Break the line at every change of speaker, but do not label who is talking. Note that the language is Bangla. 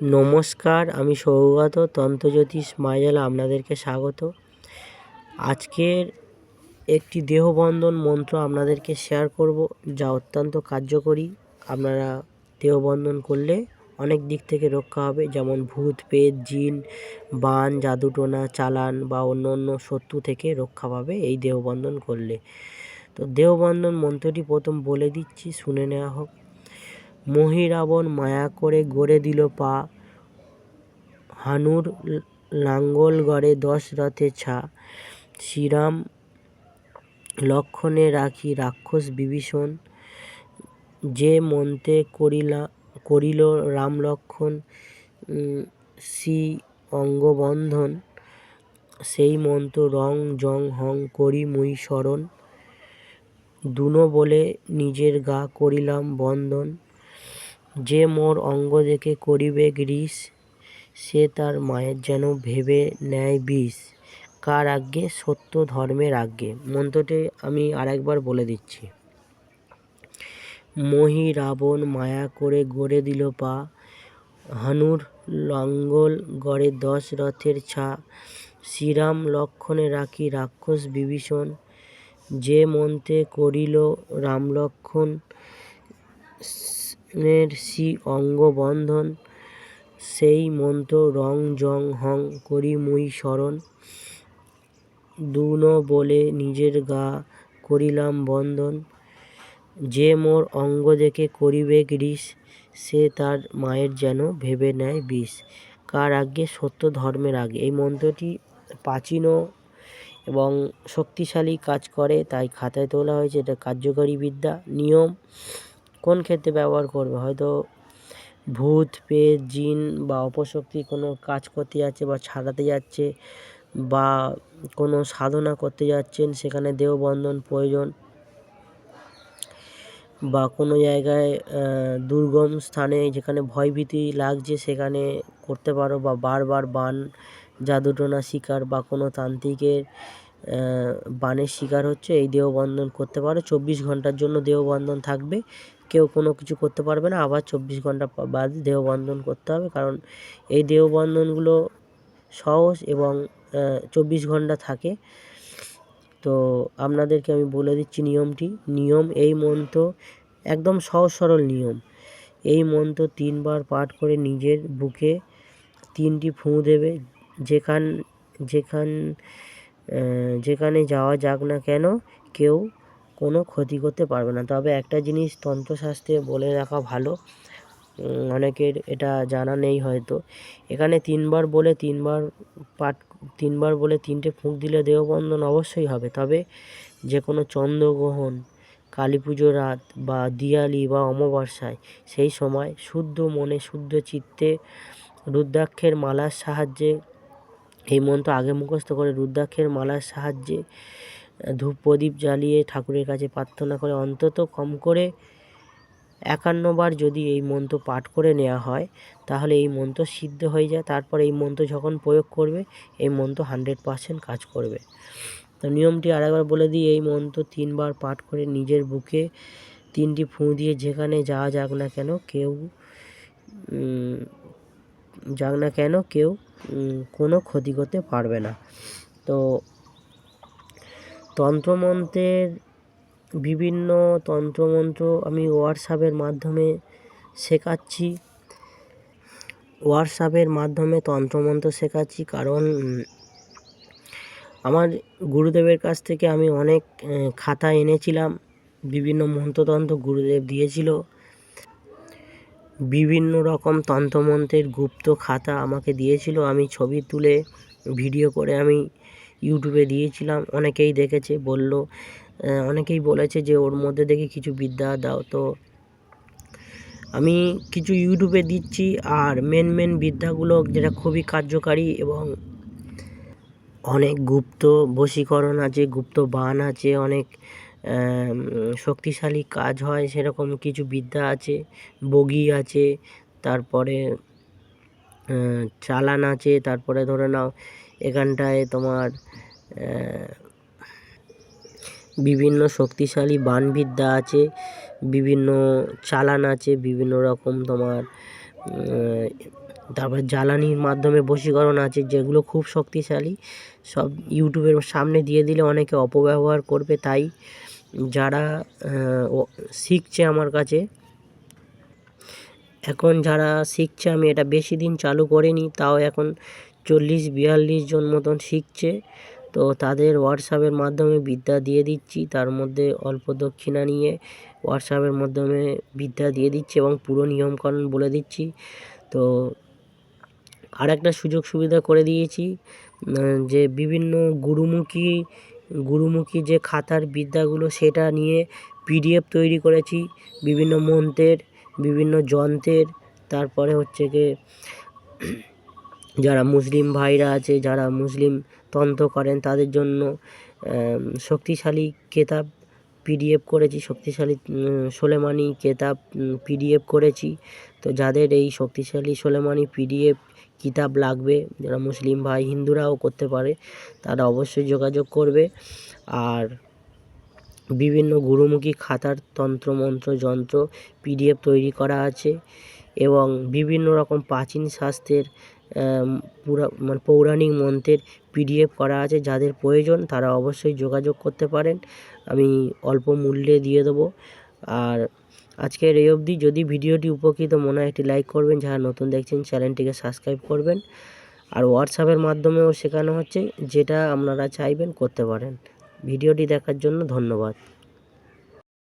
নমস্কার, আমি সৌগত তন্ত্রজ্যোতিষ মায়াজালা আপনাদেরকে স্বাগত। আজকের একটি দেহবন্ধন মন্ত্র আপনাদেরকে শেয়ার করব, যা অত্যন্ত কার্যকরী। আপনারা দেহবন্ধন করলে অনেক দিক থেকে রক্ষা হবে, যেমন ভূত, পেট, জিন, বান, জাদুটোনা, চালান বা অন্য অন্য শত্রু থেকে রক্ষা পাবে এই দেহবন্ধন করলে। তো দেহবন্ধন মন্ত্রটি প্রথম বলে দিচ্ছি, শুনে নেওয়া হোক। মহিরাবণ মায়া করে গড়ে দিল পা। হানুর লাঙ্গল গড়ে দশ রথে ছা। শ্রীরাম লক্ষণে রাখি রাক্ষস বিভীষণ। যে মন্ত্রে করিলা, করিল রাম লক্ষণ শ্রী অঙ্গবন্ধন, সেই মন্ত্র রং জং হং করি মুই স্মরণ দুনো বলে নিজের গা করিলাম বন্দন যে মোর অঙ্গ দেখে করিবে গ্রীস, সে তার মায়ের যেন ভেবে নেয় বিষ। কার আজ্ঞে? সত্য ধর্মের আজ্ঞে। মন্ত্রটি আমি আরেকবার বলে দিচ্ছি। মহি রাবণ মায়া করে গড়ে দিল পা। হানুর লঙ্গল গড়ে দশ রথের ছা। শ্রীরাম লক্ষণে রাখি রাক্ষস বিভীষণ। যে মন্ত্রে করিল রাম নের শ্রী অঙ্গবন্ধন, সেই মন্ত্র রং জং হং করি মুই স্মরণ দুনো বলে নিজের গা করিলাম বন্ধন। যে মোর অঙ্গ দেখে করিবে গ্রীস, সে তার মায়ের যেন ভেবে নেয় বিষ। কার আগে সত্য ধর্মের আগে এই মন্ত্রটি প্রাচীন এবং শক্তিশালী কাজ করে, তাই খাতায় তোলা হয়েছে। এটা কার্যকরী বিদ্যা, নিয়ম। কোন ক্ষেত্রে ব্যবহার করবে? হয়তো ভূত, পেট, জিন বা অপশক্তি কোনো কাজ করতে যাচ্ছে বা ছাড়াতে যাচ্ছে বা কোনো সাধনা করতে যাচ্ছেন, সেখানে দেহবন্ধন প্রয়োজন বা কোনো জায়গায় দুর্গম স্থানে যেখানে ভয়ভীতি লাগছে, সেখানে করতে পারো বা বারবার বান, জাদুটোনা শিকার বা কোনো তান্ত্রিকের বানের শিকার হচ্ছে, এই দেহবন্ধন করতে পারো। চব্বিশ ঘণ্টার জন্য দেহবন্ধন থাকবে। কেউ কোনো কিছু করতে পারবে না। আবার চব্বিশ ঘণ্টা বাদ দেহবন্ধন করতে হবে। কারণ এই দেহবন্ধনগুলো সহজ এবং চব্বিশ ঘণ্টা থাকে। তো আপনাদেরকে আমি বলে দিচ্ছি নিয়মটি। নিয়ম এই মন্ত্র, একদম সহজ সরল নিয়ম। এই মন্ত্র তিনবার পাঠ করে নিজের বুকে তিনটি ফুঁ দেবে। যেখান যেখান যেখানে যাওয়া যাক না কেন, কেউ কোনো ক্ষতি করতে পারবে না। তবে একটা জিনিস তন্ত্রশাস্ত্রে বলে রাখা ভালো অনেকের এটা জানা নেই হয়তো। এখানে তিনবার বলে তিনবার পাঠ, তিনবার বলে তিনটে ফুঁক দিলে দেহবন্ধন অবশ্যই হবে। তবে যে কোনো চন্দ্রগ্রহণ কালী পুজো রাত বা দিয়ালি বা অমাবস্যায়, সেই সময় শুদ্ধ মনে শুদ্ধ চিত্তে রুদ্রাক্ষের মালার সাহায্যে, এই মন্ত্র আগে মুখস্থ করে, রুদ্রাক্ষের মালার সাহায্যে ধূপ প্রদীপ জ্বালিয়ে ঠাকুরের কাছে প্রার্থনা করে, অন্তত কম করে একান্নবার যদি এই মন্ত্র পাঠ করে নেওয়া হয়, তাহলে এই মন্ত্র সিদ্ধ হয়ে যায়। তারপর এই মন্ত্র যখন প্রয়োগ করবে, এই মন্ত্র হান্ড্রেড পারসেন্ট কাজ করবে। তো নিয়মটি আরেকবার বলে দিই, এই মন্ত্র তিনবার পাঠ করে নিজের বুকে তিনটি ফুঁ দিয়ে যেখানে যাওয়া যাক না কেন, কেউ যাক না কেন, কেউ কোনো ক্ষতি করতে পারবে না। তো তন্ত্রমন্ত্রের বিভিন্ন তন্ত্রমন্ত্র আমি হোয়াটসঅ্যাপের মাধ্যমে শেখাচ্ছি। হোয়াটসঅ্যাপের মাধ্যমে তন্ত্রমন্ত্র শেখাচ্ছি কারণ আমার গুরুদেবের কাছ থেকে আমি অনেক খাতা এনেছিলাম। বিভিন্ন মন্ত্রতন্ত্র গুরুদেব দিয়েছিল। বিভিন্ন রকম তন্ত্রমন্ত্রের গুপ্ত খাতা আমাকে দিয়েছিল। আমি ছবি তুলে ভিডিও করে আমি ইউটিউবে দিয়েছিলাম, অনেকেই দেখেছে, বলল অনেকেই বলেছে যে ওর মধ্যে দেখে কিছু বিদ্যা, দাও, তো আমি কিছু ইউটিউবে দিচ্ছি, আর মেন মেন বিদ্যাগুলো যেটা খুবই কার্যকারী এবং অনেক গুপ্ত বশীকরণ আছে, গুপ্ত বান আছে, অনেক শক্তিশালী কাজ হয়, সেরকম কিছু বিদ্যা আছে, বগি আছে, তারপরে চালান আছে, তারপরে ধরে নাও এখানটায় তোমার বিভিন্ন শক্তিশালী বানবিদ্যা আছে, বিভিন্ন চালান আছে, বিভিন্ন রকম তোমার তারপর জ্বালানির মাধ্যমে বশীকরণ আছে, যেগুলো খুব শক্তিশালী। সব ইউটিউবের সামনে দিয়ে দিলে অনেকে অপব্যবহার করবে, তাই যারা শিখছে আমার কাছে, এখন যারা শিখছে, আমি এটা বেশি দিন চালু করিনি, তাও এখন চল্লিশ, বিয়াল্লিশ জন মতন শিখছে। তো তাদের হোয়াটসঅ্যাপের মাধ্যমে বিদ্যা দিয়ে দিচ্ছি। তার মধ্যে অল্প দক্ষিণা নিয়ে হোয়াটসঅ্যাপের মাধ্যমে বিদ্যা দিয়ে দিচ্ছি এবং পুরো নিয়মকানুন বলে দিচ্ছি। তো আর একটা সুযোগ সুবিধা করে দিয়েছি যে বিভিন্ন গুরুমুখী গুরুমুখী যে খাতার বিদ্যাগুলো সেটা নিয়ে পিডিএফ তৈরি করেছি। বিভিন্ন মন্ত্রের, বিভিন্ন যন্ত্রের, তারপরে হচ্ছে গিয়ে যারা মুসলিম ভাইরা আছে, যারা মুসলিম তন্ত্র করেন, তাদের জন্য শক্তিশালী কেতাব পিডিএফ করেছি, শক্তিশালী সোলেমানি কেতাব পিডিএফ করেছি। তো যাদের এই শক্তিশালী সোলেমানি পিডিএফ কিতাব লাগবে, যারা মুসলিম ভাই হিন্দুরাও করতে পারে, তারা অবশ্যই যোগাযোগ করবে। আর বিভিন্ন গুরুমুখী খাতার তন্ত্র, মন্ত্র, যন্ত্র, পিডিএফ তৈরি করা আছে এবং বিভিন্ন রকম প্রাচীন শাস্ত্রের পুরা মানে পৌরাণিক মন্ত্রের পিডিএফ করা আছে, যাদের প্রয়োজন তারা অবশ্যই যোগাযোগ করতে পারেন। আমি অল্প মূল্যে দিয়ে দেবো। আর আজকের এই অবধি, যদি ভিডিওটি উপকৃত মনে হয়, একটি লাইক করবেন। যারা নতুন দেখছেন, চ্যানেলটিকে সাবস্ক্রাইব করবেন। আর হোয়াটসঅ্যাপের মাধ্যমেও শেখানো হচ্ছে, যেটা আপনারা চাইবেন, করতে পারেন। ভিডিওটি দেখার জন্য ধন্যবাদ।